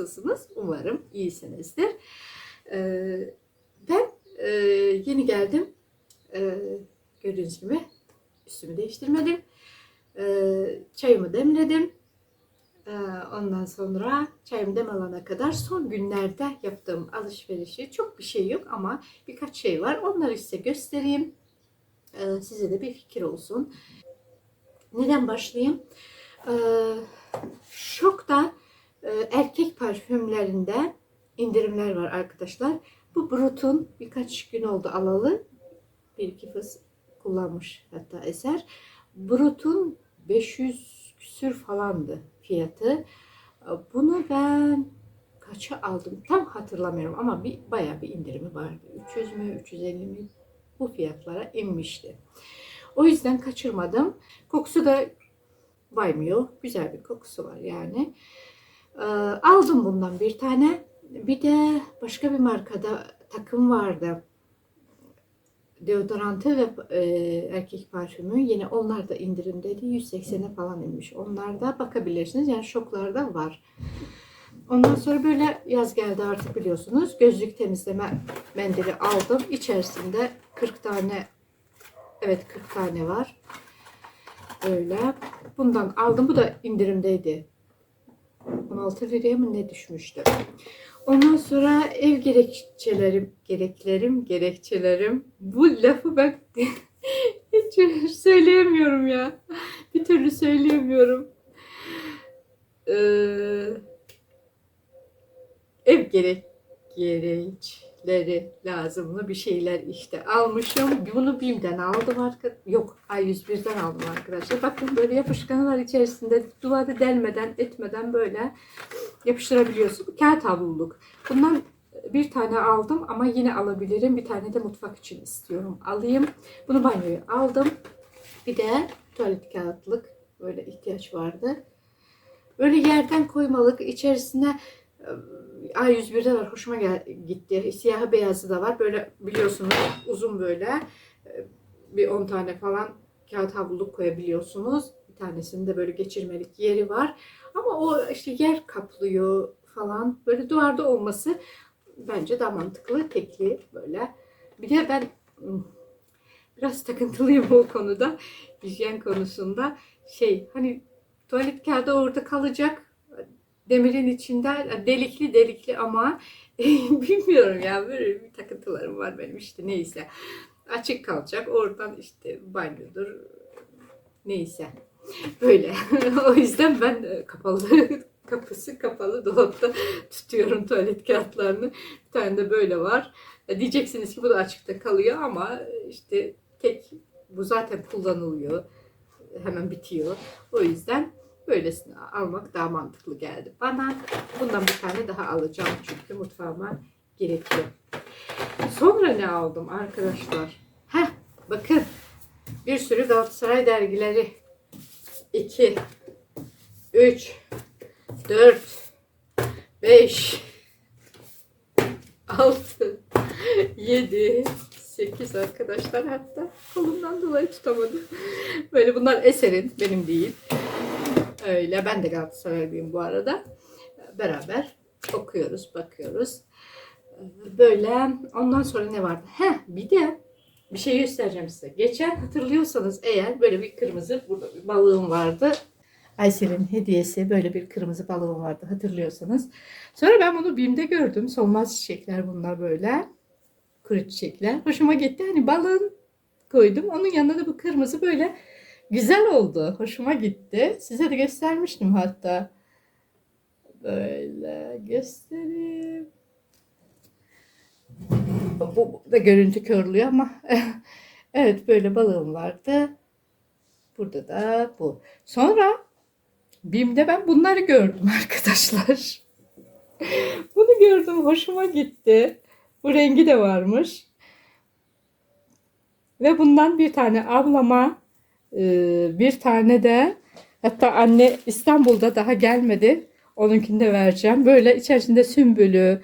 Nasılsınız? Umarım iyisinizdir. Ee, ben e, yeni geldim. Ee, gördüğünüz gibi üstümü değiştirmedim. Ee, çayımı demledim. Ee, ondan sonra çayım demlana kadar son günlerde yaptığım alışverişi çok bir şey yok ama birkaç şey var. Onları size göstereyim. Size de bir fikir olsun. Neden başlayayım? Ee, şokta erkek parfümlerinde indirimler var arkadaşlar. Bu Brut'un birkaç gün oldu alalı. Bir iki fıs kullanmış hatta eser. Brut'un 500 küsür falandı fiyatı. Bunu ben kaça aldım tam hatırlamıyorum ama bir bayağı bir indirimi vardı. 300 mü 350 mi bu fiyatlara inmişti. O yüzden kaçırmadım. Kokusu da baymıyor. Güzel bir kokusu var yani. Ee, aldım bundan bir tane. Bir de başka bir markada takım vardı. Deodorantı ve e, erkek parfümü. Yine onlar da indirimdeydi. 180'e falan inmiş. Onlar da bakabilirsiniz. Yani şoklarda var. Ondan sonra böyle yaz geldi artık biliyorsunuz. Gözlük temizleme mendili aldım. İçerisinde 40 tane evet 40 tane var. Böyle. Bundan aldım. Bu da indirimdeydi. 16 liraya mı ne düşmüştü? Ondan sonra ev gerekçelerim, gereklerim, gerekçelerim. Bu lafı ben hiç söyleyemiyorum ya. Bir türlü söyleyemiyorum. Ee, ev gerek gereçleri lazımlı bir şeyler işte almışım. Bunu BİM'den aldım arka yok A101'den aldım arkadaşlar. Bakın böyle yapışkanı var içerisinde duvarı delmeden etmeden böyle yapıştırabiliyorsun. Kağıt havluluk. Bundan bir tane aldım ama yine alabilirim. Bir tane de mutfak için istiyorum. Alayım. Bunu banyoya aldım. Bir de tuvalet kağıtlık böyle ihtiyaç vardı. Böyle yerden koymalık içerisine A101'de var. Hoşuma gel- gitti. Siyahı beyazı da var. Böyle biliyorsunuz uzun böyle e, bir 10 tane falan kağıt havluluk koyabiliyorsunuz. Bir tanesinde böyle geçirmelik yeri var. Ama o işte yer kaplıyor falan. Böyle duvarda olması bence daha mantıklı. Tekli böyle. Bir de ben hmm, biraz takıntılıyım o konuda. Hijyen konusunda. Şey hani tuvalet kağıdı orada kalacak demirin içinde delikli delikli ama bilmiyorum ya böyle bir takıntılarım var benim işte neyse. Açık kalacak oradan işte banyodur neyse. Böyle. o yüzden ben e, kapalı kapısı kapalı dolapta tutuyorum tuvalet kağıtlarını. Bir tane de böyle var. E, Diyeceksiniz ki bu da açıkta kalıyor ama işte tek bu zaten kullanılıyor. Hemen bitiyor. O yüzden böylesini almak daha mantıklı geldi bana. Bundan bir tane daha alacağım çünkü mutfağıma gerekiyor. Sonra ne aldım arkadaşlar? Heh bakın bir sürü Galatasaray dergileri 2 3 4 5 6 7 8 arkadaşlar hatta kolumdan dolayı tutamadım. Böyle bunlar eserin benim değil. Öyle ben de Galatasaraylıyım bu arada. Beraber okuyoruz, bakıyoruz. Böyle ondan sonra ne vardı? Heh bir de bir şey göstereceğim size. Geçen hatırlıyorsanız eğer böyle bir kırmızı burada bir balığım vardı. Aysel'in hediyesi böyle bir kırmızı balığım vardı hatırlıyorsanız. Sonra ben bunu BİM'de gördüm. Solmaz çiçekler bunlar böyle. Kuru çiçekler. Hoşuma gitti. Hani balığın koydum. Onun yanında da bu kırmızı böyle güzel oldu. Hoşuma gitti. Size de göstermiştim hatta. Böyle göstereyim. Bu da görüntü körlüyor ama evet böyle balığım vardı. Burada da bu. Sonra BİM'de ben bunları gördüm arkadaşlar. Bunu gördüm. Hoşuma gitti. Bu rengi de varmış. Ve bundan bir tane ablama e, bir tane de hatta anne İstanbul'da daha gelmedi. Onunkini de vereceğim. Böyle içerisinde sümbülü,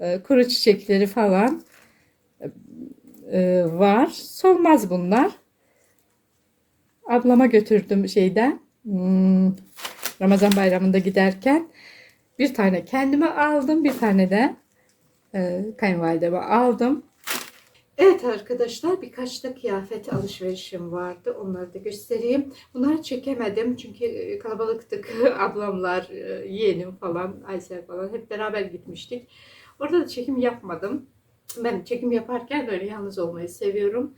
e, kuru çiçekleri falan e, var. Solmaz bunlar. Ablama götürdüm şeyden. hmm, Ramazan bayramında giderken. Bir tane kendime aldım. Bir tane de e, kayınvalideme aldım. Evet arkadaşlar birkaç da kıyafet alışverişim vardı. Onları da göstereyim. Bunları çekemedim çünkü e, kalabalıktık. Ablamlar, e, yeğenim falan, Aysel falan hep beraber gitmiştik. Orada da çekim yapmadım. Ben çekim yaparken böyle yalnız olmayı seviyorum.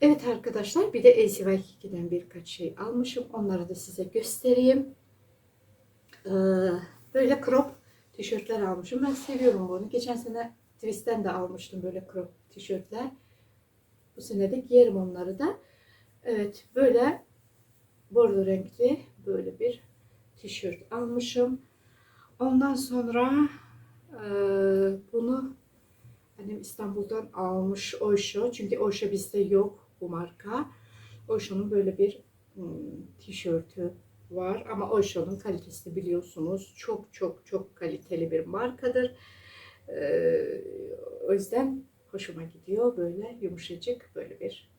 Evet arkadaşlar bir de ACY2'den birkaç şey almışım. Onları da size göstereyim. Ee, böyle crop tişörtler almışım. Ben seviyorum bunu. Geçen sene Twist'ten de almıştım böyle crop tişörtler. Bu sene de onları da. Evet böyle bordo renkli böyle bir tişört almışım. Ondan sonra e, bunu annem İstanbul'dan almış Oysho. Çünkü Oysho bizde yok bu marka. Oysho'nun böyle bir hmm, tişörtü var. Ama Oysho'nun kalitesi biliyorsunuz çok çok çok kaliteli bir markadır. Ee, o yüzden hoşuma gidiyor böyle yumuşacık böyle bir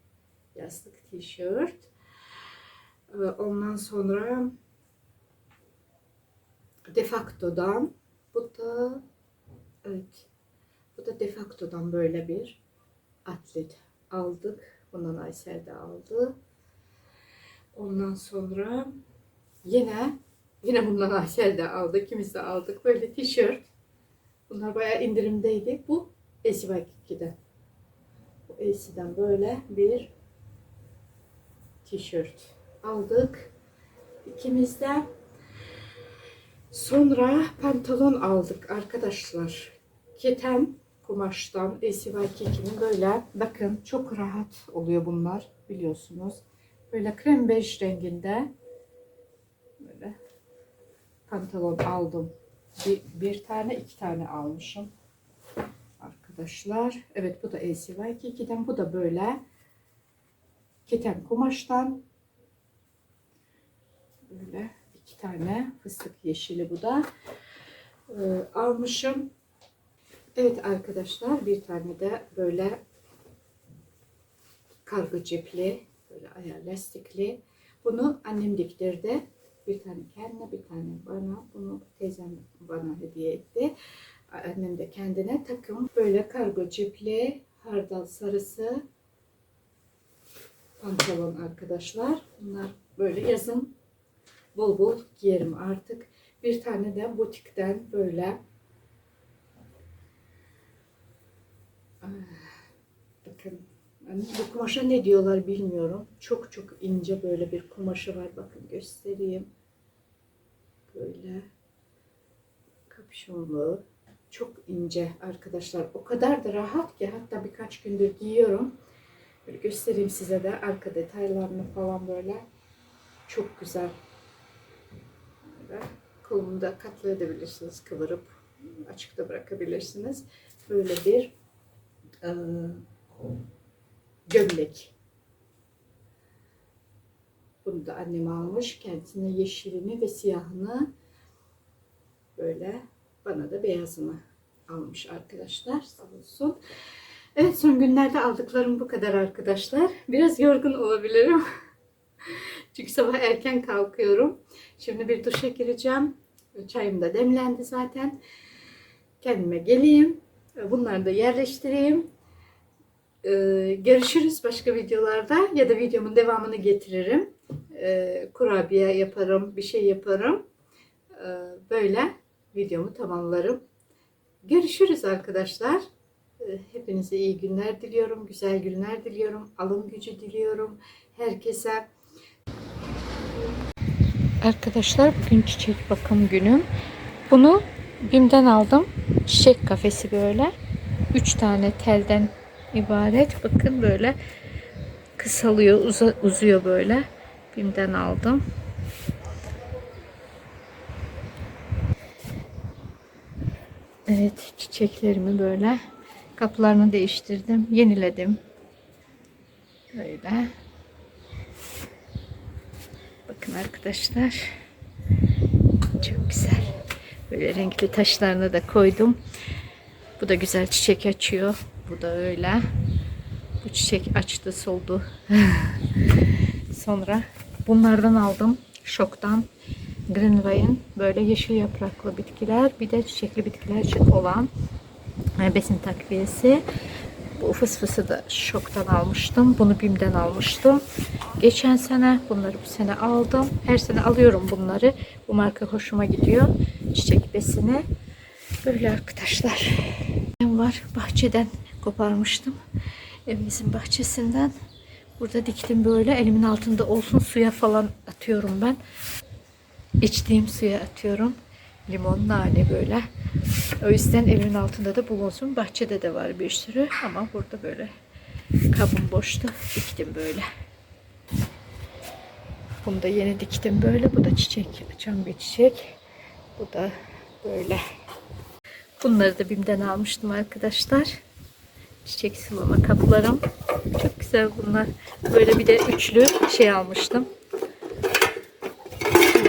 yastık tişört. Ee, ondan sonra Defacto'dan bu da evet bu da Defacto'dan böyle bir atlet aldık. Bundan Aysel de aldı. Ondan sonra yine yine bundan Aysel de aldı. İkimiz de aldık. Böyle tişört. Bunlar bayağı indirimdeydi. Bu ACY2'den. Bu AC'den böyle bir tişört aldık. İkimiz de sonra pantolon aldık arkadaşlar. Keten kumaştan ACY2'nin böyle bakın çok rahat oluyor bunlar biliyorsunuz. Böyle krem bej renginde böyle pantolon aldım. Bir, bir tane iki tane almışım arkadaşlar. Evet bu da ACY2'den bu da böyle keten kumaştan böyle iki tane fıstık yeşili bu da Ee, almışım. Evet arkadaşlar bir tane de böyle kargo cepli böyle ayağı lastikli. Bunu annem diktirdi. Bir tane kendine bir tane bana. Bunu teyzem bana hediye etti. Annem de kendine takım. Böyle kargo cepli hardal sarısı pantolon arkadaşlar. Bunlar böyle yazın bol bol giyerim artık. Bir tane de butikten böyle Ah, bakın yani bu kumaşa ne diyorlar bilmiyorum. Çok çok ince böyle bir kumaşı var. Bakın göstereyim. Böyle kapşonlu. Çok ince arkadaşlar. O kadar da rahat ki hatta birkaç gündür giyiyorum. Böyle göstereyim size de arka detaylarını falan böyle. Çok güzel. Böyle kolumu da katlayabilirsiniz. Kıvırıp açıkta bırakabilirsiniz. Böyle bir e, gömlek. Bunu da annem almış. Kendisine yeşilini ve siyahını böyle bana da beyazını almış arkadaşlar. Sağ olsun. Evet son günlerde aldıklarım bu kadar arkadaşlar. Biraz yorgun olabilirim. Çünkü sabah erken kalkıyorum. Şimdi bir duşa gireceğim. Çayım da demlendi zaten. Kendime geleyim. Bunları da yerleştireyim. Ee, görüşürüz başka videolarda ya da videomun devamını getiririm. Ee, kurabiye yaparım, bir şey yaparım. Ee, böyle videomu tamamlarım. Görüşürüz arkadaşlar. Ee, Hepinize iyi günler diliyorum, güzel günler diliyorum, alım gücü diliyorum herkese. Arkadaşlar bugün çiçek bakım günüm. Bunu BİM'den aldım. Çiçek kafesi böyle. Üç tane telden ibaret. Bakın böyle kısalıyor, uza, uzuyor böyle. BİM'den aldım. Evet, çiçeklerimi böyle kaplarını değiştirdim, yeniledim. Böyle. Bakın arkadaşlar. Çok güzel. Böyle renkli taşlarını da koydum. Bu da güzel çiçek açıyor. Bu da öyle. Bu çiçek açtı soldu. Sonra bunlardan aldım. Şoktan. Greenway'in böyle yeşil yapraklı bitkiler bir de çiçekli bitkiler için olan e, besin takviyesi. Bu fıs fısı da şoktan almıştım. Bunu BİM'den almıştım. Geçen sene bunları bu sene aldım. Her sene alıyorum bunları. Bu marka hoşuma gidiyor. Çiçek besini. Böyle arkadaşlar. Var bahçeden koparmıştım. Evimizin bahçesinden. Burada diktim böyle. Elimin altında olsun suya falan atıyorum ben. İçtiğim suya atıyorum. Limon, nane böyle. O yüzden elimin altında da bulunsun. Bahçede de var bir sürü ama burada böyle kabım boştu. Diktim böyle. Bunu da yeni diktim böyle. Bu da çiçek. Açan bir çiçek. Bu da böyle. Bunları da BİM'den almıştım arkadaşlar. Çiçek sulama kaplarım. Çok güzel bunlar. Böyle bir de üçlü şey almıştım.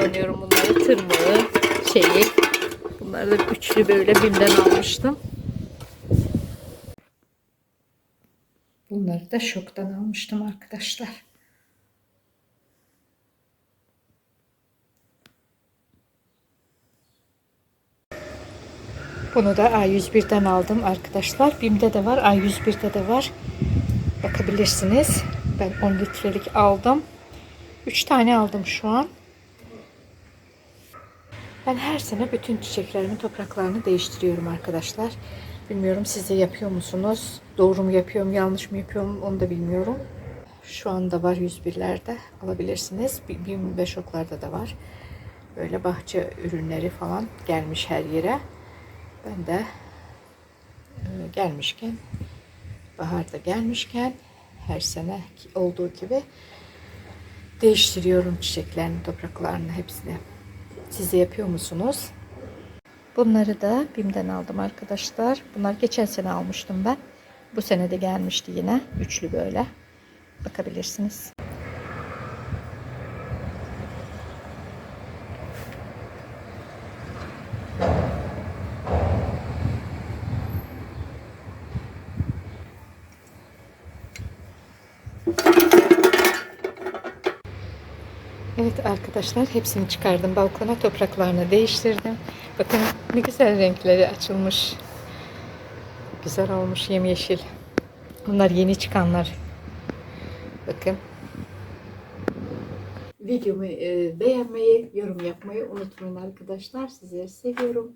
Kullanıyorum bunları. Tırmığı, şeyi. Bunları da üçlü böyle BİM'den almıştım. Bunları da şoktan almıştım arkadaşlar. Bunu da A101'den aldım arkadaşlar. BİM'de de var, A101'de de var. Bakabilirsiniz. Ben 10 litrelik aldım. 3 tane aldım şu an. Ben her sene bütün çiçeklerimin topraklarını değiştiriyorum arkadaşlar. Bilmiyorum siz de yapıyor musunuz? Doğru mu yapıyorum, yanlış mı yapıyorum onu da bilmiyorum. Şu anda var 101'lerde alabilirsiniz. BİM ve şoklarda da var. Böyle bahçe ürünleri falan gelmiş her yere. Ben de e, gelmişken, baharda gelmişken her sene olduğu gibi değiştiriyorum çiçeklerini, topraklarını hepsini. Siz yapıyor musunuz? Bunları da BİM'den aldım arkadaşlar. Bunlar geçen sene almıştım ben. Bu sene de gelmişti yine. Üçlü böyle. Bakabilirsiniz. Evet arkadaşlar hepsini çıkardım balkona topraklarını değiştirdim. Bakın ne güzel renkleri açılmış. Güzel olmuş yemyeşil. Bunlar yeni çıkanlar. Bakın. Videomu e, beğenmeyi, yorum yapmayı unutmayın arkadaşlar. Sizleri seviyorum.